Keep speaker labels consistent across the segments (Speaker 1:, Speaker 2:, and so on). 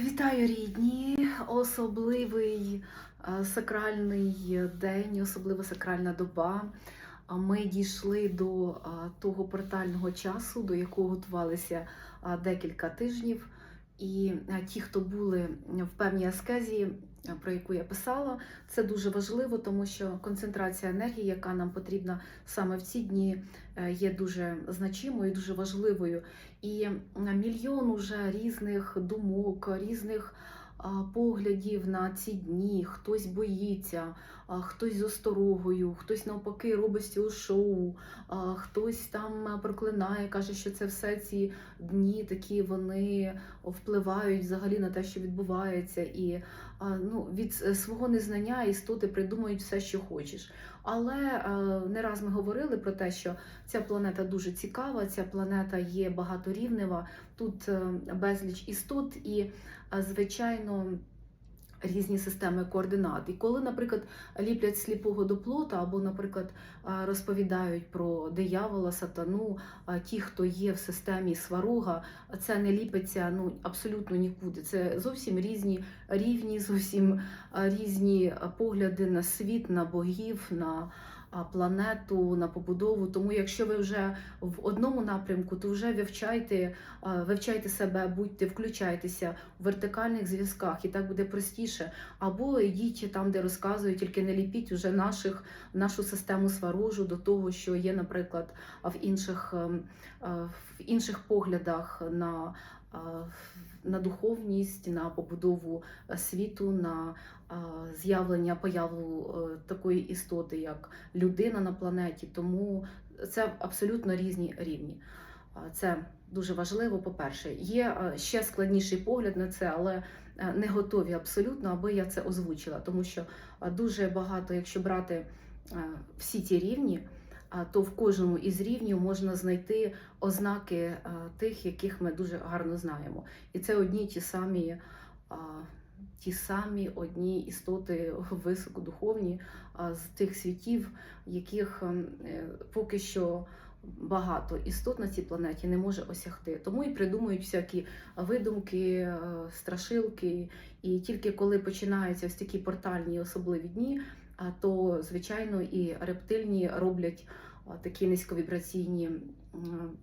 Speaker 1: Вітаю рідні! Особливий е, сакральний день, особлива сакральна доба. Ми дійшли до е, того портального часу, до якого готувалися е, декілька тижнів. І е, ті, хто були в певній аскезі, е, про яку я писала, це дуже важливо, тому що концентрація енергії, яка нам потрібна саме в ці дні, е, є дуже значимою, дуже важливою. І е, мільйон уже різних думок, різних поглядів на ці дні. Хтось боїться, хтось з осторогою, хтось навпаки робить цього шоу, хтось там е, проклинає, каже, що це все ці дні такі вони впливають взагалі на те, що відбувається, і ну, від свого незнання істоти придумують все, що хочеш. Але е, не раз ми говорили про те, що ця планета дуже цікава, ця планета є багаторівнева, тут е, безліч істот і, е, звичайно, різні системи координат. І коли, наприклад, ліплять сліпого до плота, або, наприклад, розповідають про диявола, сатану, ті, хто є в системі сварога, це не ліпиться ну, абсолютно нікуди. Це зовсім різні рівні, зовсім різні погляди на світ, на богів, на планету, на побудову. Тому якщо ви вже в одному напрямку, то вже вивчайте, вивчайте себе, будьте, включайтеся в вертикальних зв'язках, і так буде простіше. Або йдіть там, де розказують, тільки не ліпіть уже наших, нашу систему сварожу до того, що є, наприклад, в інших, ем, в інших поглядах на. На духовність, на побудову е, світу, на з'явлення появу е, такої істоти, як людина на планеті. Тому це абсолютно різні рівні. Це дуже важливо. По-перше, є е, ще складніший погляд на це, але не готові абсолютно, аби я це озвучила, тому що дуже багато, якщо брати всі ці рівні. То в кожному із рівнів можна знайти ознаки е, тих, яких ми дуже гарно знаємо. І це одні ті самі ті самі одні істоти високодуховні з тих світів, яких ем, е, поки що багато істот на цій планеті не може осягти. Тому і придумують всякі видумки, е, страшилки. І тільки коли починаються ось такі портальні особливі дні, то звичайно і рептильні роблять такі низьковібраційні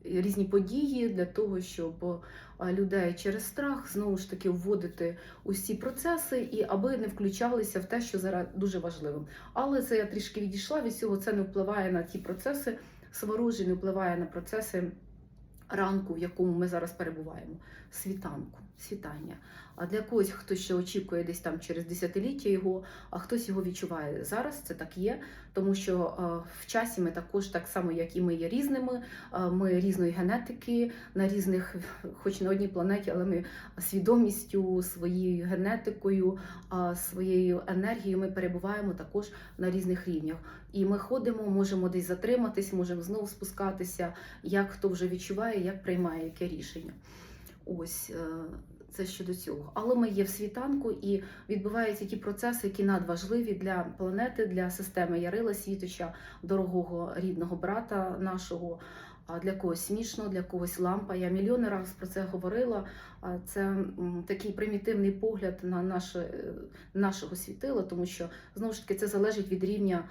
Speaker 1: різні події для того, щоб людей через страх знову ж таки вводити усі процеси, і аби не включалися в те, що зараз дуже важливим. Але це я трішки відійшла від цього. Це не впливає на ті процеси сворожі, не впливає на процеси ранку, в якому ми зараз перебуваємо. Світанку, світання. А для когось, хто ще очікує десь там через десятиліття його, а хтось його відчуває зараз. Це так є, тому що е, в часі ми також, так само як і ми є різними. е, Ми різної генетики на різних, хоч на одній планеті, але ми свідомістю, своєю генетикою, а, своєю енергією ми перебуваємо також на різних рівнях. І ми ходимо, можемо десь затриматись, можемо знову спускатися, як хто вже відчуває, як приймає яке рішення. Ось е, це щодо цього. Але ми є в світанку і відбуваються ті процеси, які надважливі для планети, для системи Ярила Світоча, дорогого рідного брата нашого. Для когось смішно, для когось лампа. Я мільйони разів про це говорила. Це такий примітивний погляд на наше, е, нашого світила, тому що знову ж таки це залежить від рівня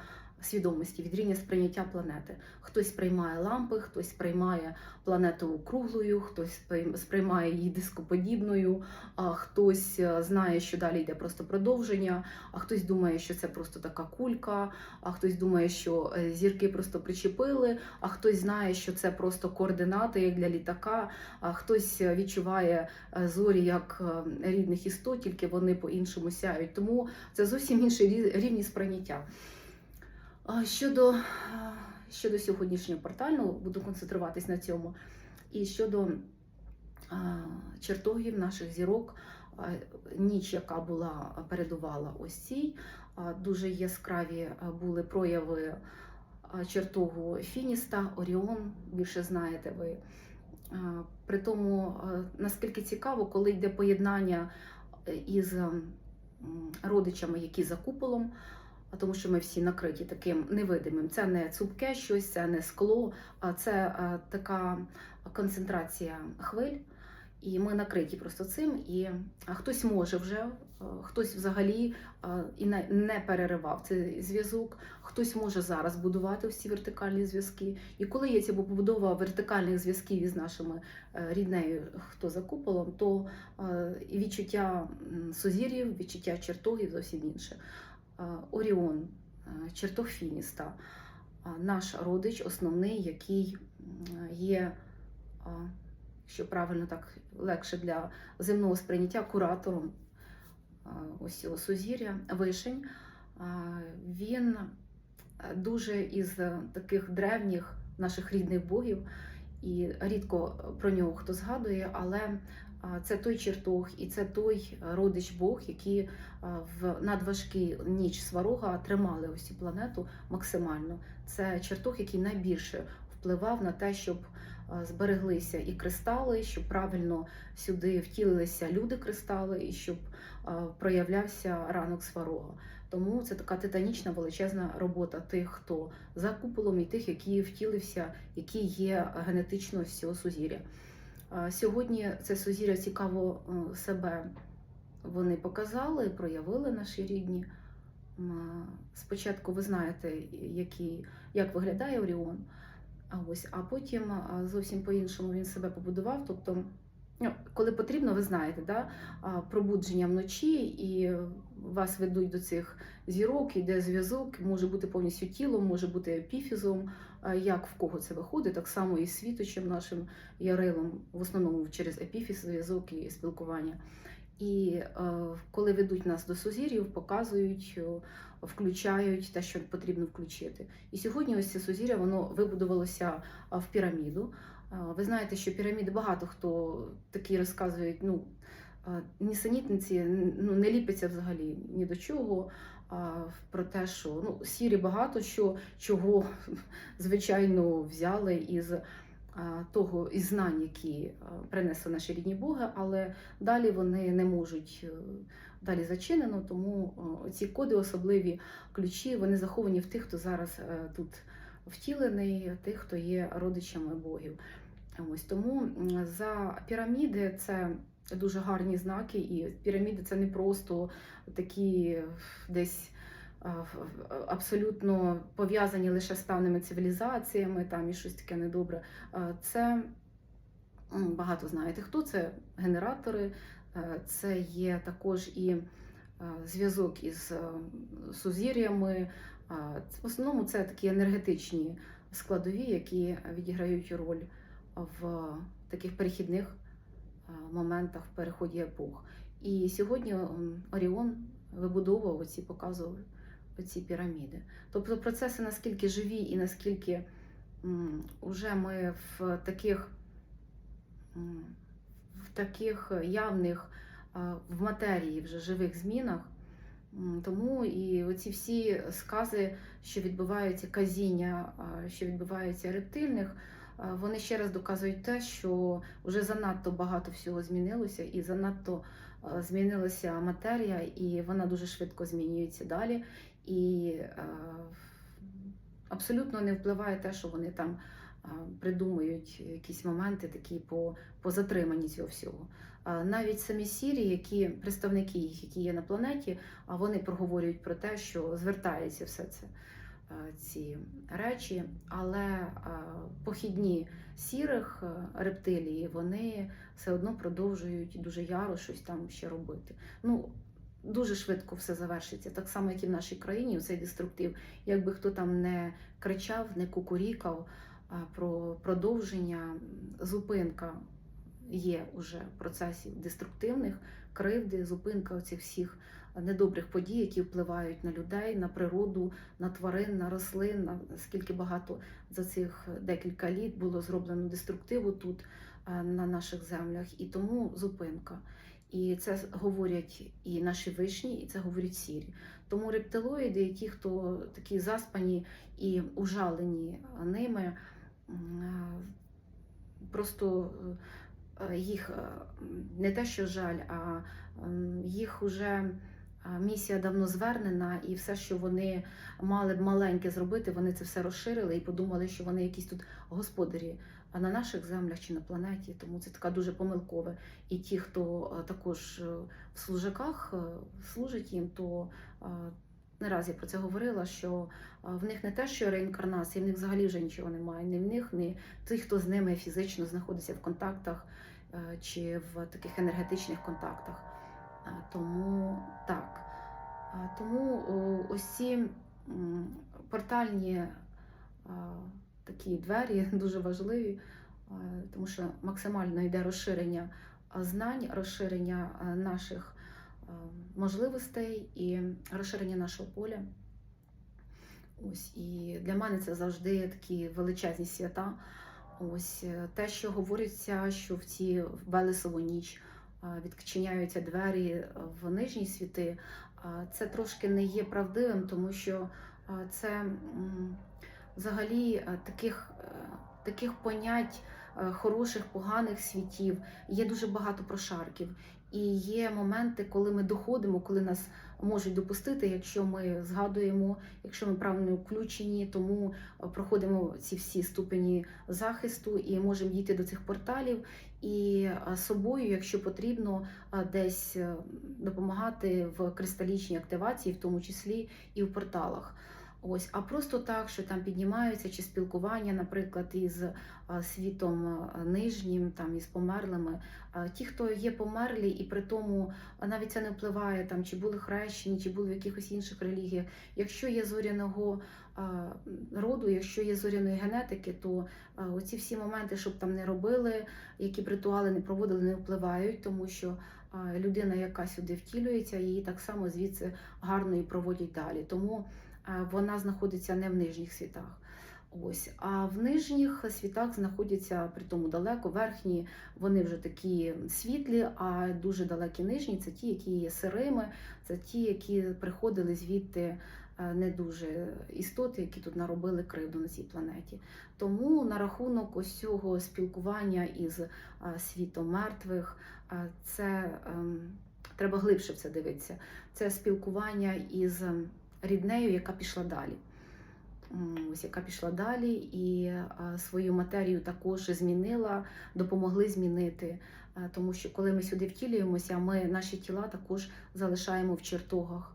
Speaker 1: свідомості, від рівня сприйняття планети. Хтось сприймає лампи, хтось сприймає планету круглою, хтось сприймає її дископодібною, а хтось е, знає, що далі йде просто продовження, а хтось думає, що це просто така кулька, а хтось думає, що е, зірки просто причепили, а хтось знає, що це просто координати як для літака, а хтось е, відчуває зорі як рідних істот, тільки вони по-іншому сяють. Тому це зовсім інший рівні сприйняття. Щодо, щодо сьогоднішнього портального, буду концентруватись на цьому. І щодо чертогів наших зірок, ніч, яка була передувала ось цій, дуже яскраві були прояви чертогу Фініста, Оріон, більше знаєте ви. При тому, наскільки цікаво, коли йде поєднання із родичами, які за куполом, а тому що ми всі накриті таким невидимим. Це не цупке щось, це не скло, а це а, така концентрація хвиль. І ми накриті просто цим. І хтось може вже, е, хтось взагалі е, і не, переривав цей зв'язок, хтось може зараз будувати всі вертикальні зв'язки. І коли є ця побудова вертикальних зв'язків із нашими е, ріднею, хто за куполом, то е, відчуття сузір'їв, відчуття чертогів зовсім інше. Е, Оріон, е, чертог Фініста, е, наш родич основний, який є, що правильно так легше для земного сприйняття, куратором ось цього сузір'я, вишень. Він дуже із таких древніх наших рідних богів, і рідко про нього хто згадує, але це той чертог і це той родич Бог, які в надважкий ніч сварога тримали цю планету максимально. Це чертог, який найбільше впливав на те, щоб збереглися і кристали, щоб правильно сюди втілилися люди кристали, і щоб проявлявся ранок сварога. Тому це така титанічна величезна робота тих, хто за куполом, і тих, які втілився, які є генетично з цього сузір'я. Сьогодні це сузір'я цікаво е, себе вони показали, проявили наші рідні. Спочатку ви знаєте, який, як виглядає Оріон, а ось, а потім зовсім по-іншому він себе побудував. Тобто, ну, коли потрібно, ви знаєте, да? пробудження вночі, і вас ведуть до цих зірок, іде зв'язок, може бути повністю тілом, може бути епіфізом, як в кого це виходить, так само і світочем нашим ярилом, в основному через епіфіз, зв'язок і спілкування. І е, коли ведуть нас до сузір'їв, показують, е, включають те, що потрібно включити. І сьогодні ось це сузір'я воно вибудувалося в піраміду. Ви знаєте, що піраміди багато хто такі розказують, ну нісенітниці ну, не ліпиться взагалі ні до чого. Про те, що ну, сірі багато що чого, звичайно, взяли із того із знань, які принесли наші рідні боги, але далі вони не можуть е, далі зачинено, тому ці коди, особливі ключі, вони заховані в тих, хто зараз е, тут втілений, тих, хто є родичами богів. Ось тому за піраміди це дуже гарні знаки, і піраміди це не просто такі десь. а, в- в- Абсолютно пов'язані лише з певними цивілізаціями, там і щось таке недобре. Це багато знаєте, хто це генератори, Е, Це є також і е, зв'язок із е, сузір'ями. Е, В основному це такі енергетичні складові, які відіграють роль в таких перехідних е, моментах в переході епох. І сьогодні Оріон вибудовував оці, показував оці піраміди. Тобто процеси наскільки живі і наскільки м, уже ми в таких в таких явних в матерії вже живих змінах. Тому і оці всі скази, що відбуваються казіння, що відбуваються рептильних, вони ще раз доказують те, що вже занадто багато всього змінилося, і занадто змінилася матерія, і вона дуже швидко змінюється далі. І абсолютно не впливає те, що вони там придумують якісь моменти такі по, по затриманні цього всього. Навіть самі сірі, які представники їх, які є на планеті, вони проговорюють про те, що звертається все це ці речі, але похідні сірих рептилії вони все одно продовжують дуже яро щось там ще робити. Ну, Дуже швидко все завершиться, так само, як і в нашій країні, цей деструктив. Якби хто там не кричав, не кукурікав про продовження, зупинка є уже процесів деструктивних, кривди, зупинка оцих всіх недобрих подій, які впливають на людей, на природу, на тварин, на рослин. на скільки багато за цих декілька літ було зроблено деструктиву тут е, на наших землях, і тому зупинка. І це говорять і наші вишні, і це говорять сірі. Тому рептилоїди, і ті, хто такі заспані і ужалені ними, е, просто е, їх е, не те, що жаль, а їх уже е, місія давно звернена, і все, що вони мали б маленьке зробити, вони це все розширили і подумали, що вони якісь тут господарі а на наших землях чи на планеті. Тому це така дуже помилкове. І ті, хто е, також е, в служаках е, служить їм, то е, не раз я про це говорила, що в них не те, що реінкарнація, в них взагалі вже нічого немає. Ні в них, ні тих, хто з ними фізично знаходиться в контактах е, чи в таких енергетичних контактах. Е, Тому так. Е, Тому ці портальні такі двері дуже важливі, тому що максимально йде розширення знань, розширення наших можливостей і розширення нашого поля. Ось і для мене це завжди такі величезні свята. Ось е, те, що говориться, що в ці Велесову ніч е, відчиняються двері в нижні світи, е, це трошки не є правдивим, тому що е, це взагалі е, таких, е, таких понять е, хороших, поганих світів є дуже багато прошарків. І є моменти, коли ми доходимо, коли нас можуть допустити, якщо ми згадуємо, якщо ми правильно включені, тому е, проходимо ці всі ступені захисту і можемо дійти до цих порталів і е, собою, якщо потрібно, е, десь допомагати в кристалічній активації, в тому числі і в порталах. Ось, а просто так, що там піднімаються чи спілкування, наприклад, із е, світом е, нижнім, там із померлими. Е, Ті, хто є померлі, і при тому навіть це не впливає, там чи були хрещені, чи були в якихось інших релігіях. Якщо є зоряного роду, якщо є зоряної генетики, то оці всі моменти, щоб там не робили, які б ритуали не проводили, не впливають, тому що людина, яка сюди втілюється, її так само звідси гарно і проводять далі. Тому вона знаходиться не в нижніх світах. Ось, а в нижніх світах знаходяться при тому далеко, верхні вони вже такі світлі, а дуже далекі нижні це ті, які є сирими, це ті, які приходили звідти е, не дуже істоти, які тут наробили кривду на цій планеті. Тому на рахунок ось цього спілкування із е, світом мертвих, е, це ем, треба глибше в це дивитися. Це спілкування із ем, ріднею, яка пішла далі. Ось яка пішла далі, і свою матерію також змінила, допомогли змінити. Тому що коли ми сюди втілюємося, ми наші тіла також залишаємо в чертогах.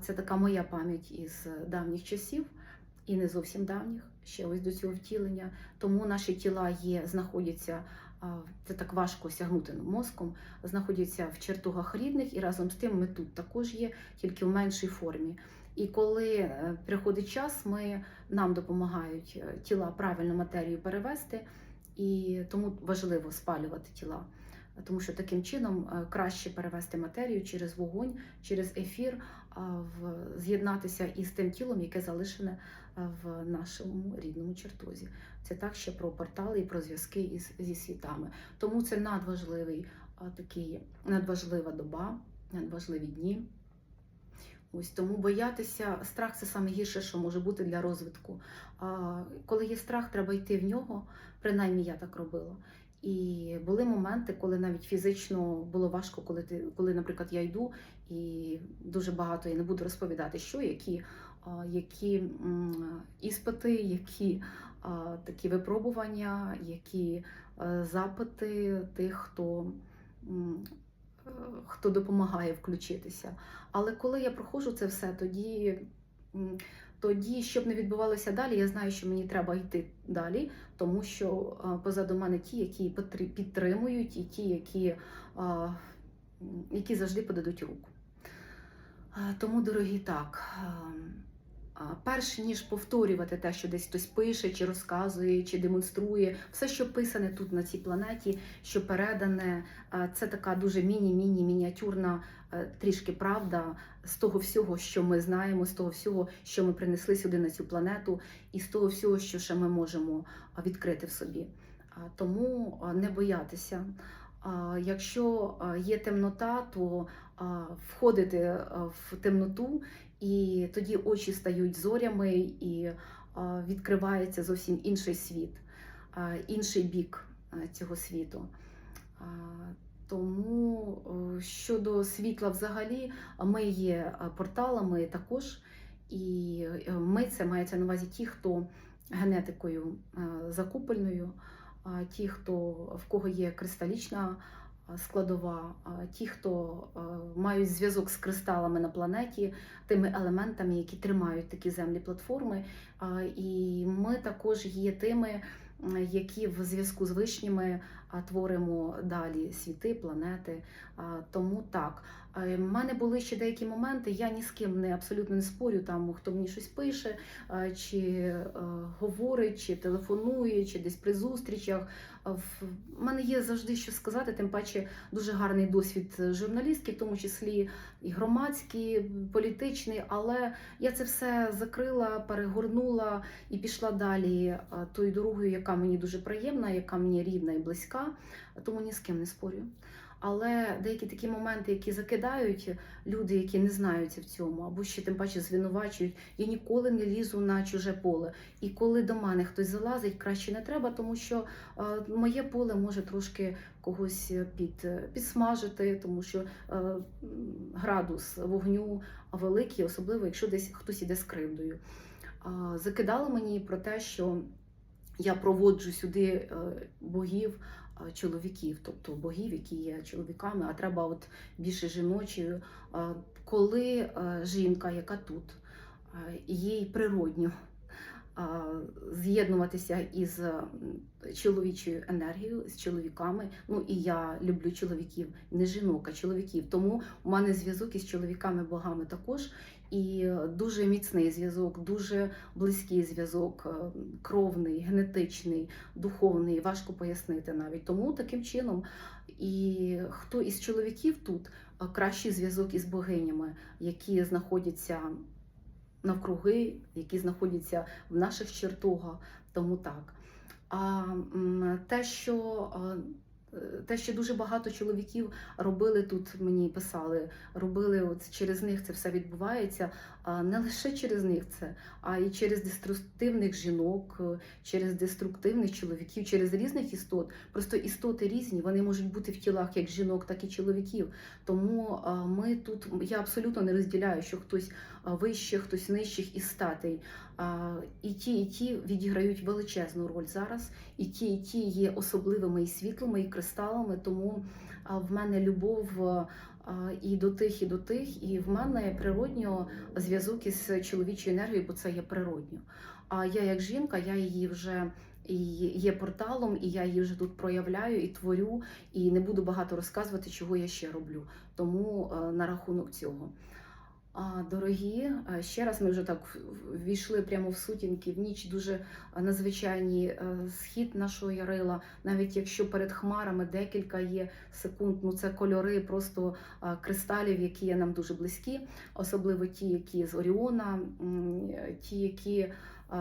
Speaker 1: Це така моя пам'ять із давніх часів, і не зовсім давніх, ще ось до цього втілення. Тому наші тіла є, знаходяться, це так важко осягнути мозком, знаходяться в чертогах рідних, і разом з тим ми тут також є, тільки в меншій формі. І коли е, приходить час, ми, нам допомагають е, тіла правильно матерію перевести, і тому важливо спалювати тіла. Тому що таким чином е, краще перевести матерію через вогонь, через ефір, з'єднатися із тим тілом, яке залишене в нашому рідному чертозі. Це так ще про портали і про зв'язки із, зі світами. Тому це надважливий такий, надважлива доба, надважливі дні. Ось тому боятися страх це саме гірше, що може бути для розвитку. А коли є страх, треба йти в нього. Принаймні я так робила. І були моменти, коли навіть фізично було важко, коли ти, коли, наприклад, я йду, і дуже багато я не буду розповідати, що які, які іспити, які такі випробування, які е, запити тих, хто. е, Хто допомагає включитися. Але коли я проходжу це все, тоді, тоді, щоб не відбувалося далі, я знаю, що мені треба йти далі, тому що позаду мене ті, які підтримують, і ті, які, які завжди подадуть руку. Тому, дорогі, так. Перш ніж повторювати те, що десь хтось пише, чи розказує, чи демонструє, все, що писане тут на цій планеті, що передане, це така дуже міні-міні мініатюрна е, трішки правда з того всього, що ми знаємо, з того всього, що ми принесли сюди на цю планету, і з того всього, що ще ми можемо відкрити в собі. Тому не боятися. Якщо є темнота, то входити в темноту, і тоді очі стають зорями, і відкривається зовсім інший світ, інший бік цього світу. Тому щодо світла взагалі, ми є порталами також, і е, ми це мається на увазі ті, хто генетикою е, закупольною ті, хто в кого є кристалічна складова, ті, хто мають зв'язок з кристалами на планеті, тими елементами, які тримають такі землі платформи. І ми також є тими, які в зв'язку з вишніми творимо далі світи, планети. Тому так. Е, В мене були ще деякі моменти. Я ні з ким не абсолютно не спорю, там хто мені щось пише, чи говорить, чи телефонує, чи десь при зустрічах. В мене є завжди що сказати, тим паче дуже гарний досвід журналістки, в тому числі і громадський, політичний. Але я це все закрила, перегорнула і пішла далі тою дорогою, яка мені дуже приємна, яка мені рідна і близька, тому ні з ким не спорю. Але деякі такі моменти, які закидають люди, які не знаються в цьому, або ще тим паче звинувачують, я ніколи не лізу на чуже поле. І коли до мене хтось залазить, краще не треба, тому що е, моє поле може трошки когось під, підсмажити, тому що е, градус вогню великий, особливо якщо десь хтось іде з кривдою. Закидали мені про те, що я проводжу сюди е, богів чоловіків, тобто богів, які є чоловіками, а треба от більше жіночою. Коли жінка, яка тут, їй природньо з'єднуватися із чоловічою енергією, з чоловіками. Ну і я люблю чоловіків, не жінок, а чоловіків. Тому у мене зв'язок із чоловіками-богами також. І е, дуже міцний зв'язок, дуже близький зв'язок, е, кровний, генетичний, духовний, важко пояснити навіть. Тому таким чином, і хто із чоловіків тут е, кращий зв'язок із богинями, які знаходяться навкруги, які знаходяться в наших чертогах, тому так. А те, що те, що дуже багато чоловіків робили тут, мені писали, робили от через них це все відбувається. Не лише через них це, а і через деструктивних жінок, е, через деструктивних чоловіків, через різних істот. Просто істоти різні, вони можуть бути в тілах як жінок, так і чоловіків. Тому ми тут я абсолютно не розділяю, що хтось вище, хтось нижчих із статей. І ті, і ті відіграють величезну роль зараз, і ті, і ті є особливими і світлими, і кристалами. Тому в мене любов і до тих, і до тих, і в мене природньо зв'язок із чоловічою енергією, бо це є природньо. А я як жінка, я її вже і є порталом, і я її вже тут проявляю і творю, і не буду багато розказувати, чого я ще роблю. Тому е, на рахунок цього. А, Дорогі, ще раз ми вже так ввійшли прямо в сутінки, в ніч дуже надзвичайний е, схід нашого Ярила. Навіть якщо перед хмарами декілька є секунд, ну це кольори просто кристалів, які є нам дуже близькі, особливо ті, які з Оріона, ті, які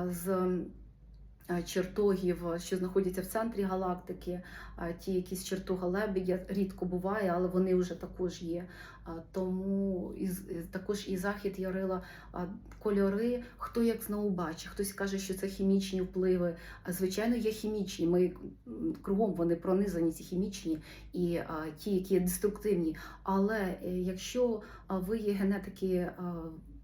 Speaker 1: з чертогів, що знаходяться в центрі галактики, ті, які з чертога лебедя, рідко буває, але вони вже також є. Тому і, також і захід Ярила кольори, хто як знову бачить, хтось каже, що це хімічні впливи. Звичайно, є хімічні. Ми кругом вони пронизані, ці хімічні і ті, які є деструктивні. Але е, якщо ви є генетики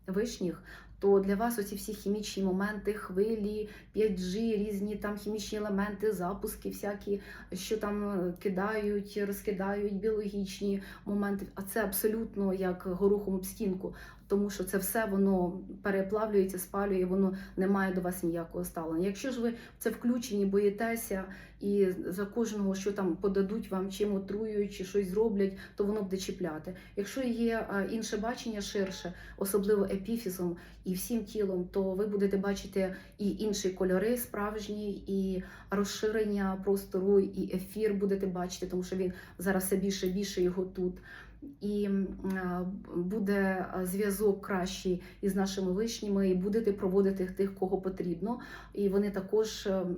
Speaker 1: вишніх, то для вас оці всі хімічні моменти, хвилі, 5G, різні там хімічні елементи, запуски, всякі, що там е, кидають, розкидають, біологічні моменти. А це абсолютно як горохом об стінку, тому що це все воно переплавлюється, спалює, воно не має до вас ніякого ставлення. Якщо ж ви це включені, боїтеся і за кожного, що там подадуть вам, чим отруюють, чи щось зроблять, то воно буде чіпляти. Якщо є інше бачення ширше, особливо епіфізом і всім тілом, то ви будете бачити і інші кольори справжні, і розширення простору, і ефір будете бачити, тому що він зараз все більше більше його тут. І буде зв'язок кращий із нашими вишніми, і будете проводити тих, кого потрібно. І вони також ем,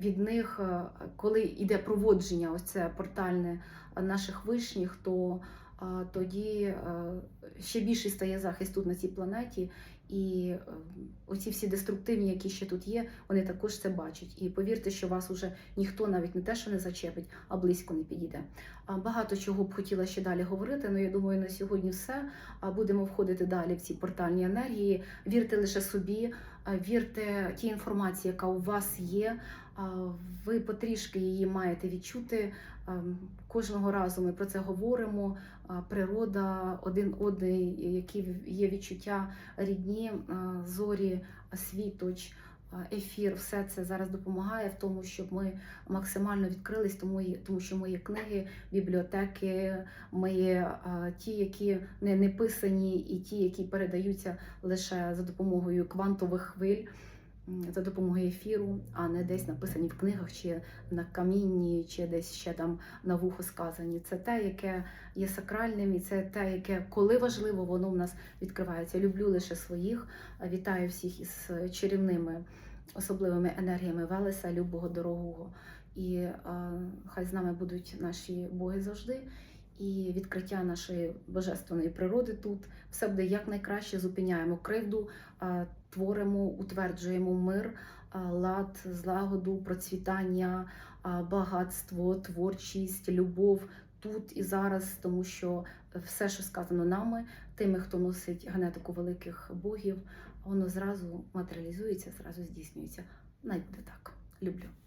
Speaker 1: від них, е, коли йде проводження, ось це портальне е, наших вишніх, то е, тоді е, ще більший стає захист тут на цій планеті. І е, оці всі деструктивні, які ще тут є, вони також це бачать. І повірте, що вас уже ніхто навіть не те, що не зачепить, а близько не підійде. Багато чого б хотіла ще далі говорити, але я думаю, на сьогодні все. А Будемо входити далі в ці портальні енергії. Вірте лише собі, вірте тій інформації, яка у вас є. А, Ви потрішки її маєте відчути. Ем, Кожного разу ми про це говоримо. Природа, один одний, які є відчуття рідні, зорі, світоч, ефір, все це зараз допомагає в тому, щоб ми максимально відкрились, тому, тому що мої книги, бібліотеки, мої ті, які не, не писані, і ті, які передаються лише за допомогою квантових хвиль, за допомогою ефіру, а не десь написані в книгах чи на камінні, чи десь ще там на вухо сказані. Це те, яке є сакральним, і це те, яке, коли важливо, воно в нас відкривається. Люблю лише своїх. Вітаю всіх із чарівними особливими енергіями Велеса, любого дорогого. І е, хай з нами будуть наші боги завжди. І відкриття нашої божественної природи тут все буде якнайкраще. Зупиняємо кривду, е, творимо, утверджуємо мир, лад, злагоду, процвітання, багатство, творчість, любов тут і зараз, тому що все, що сказано нами, тими, хто носить генетику великих богів, воно зразу матеріалізується, зразу здійснюється. Навіть буде так. Люблю.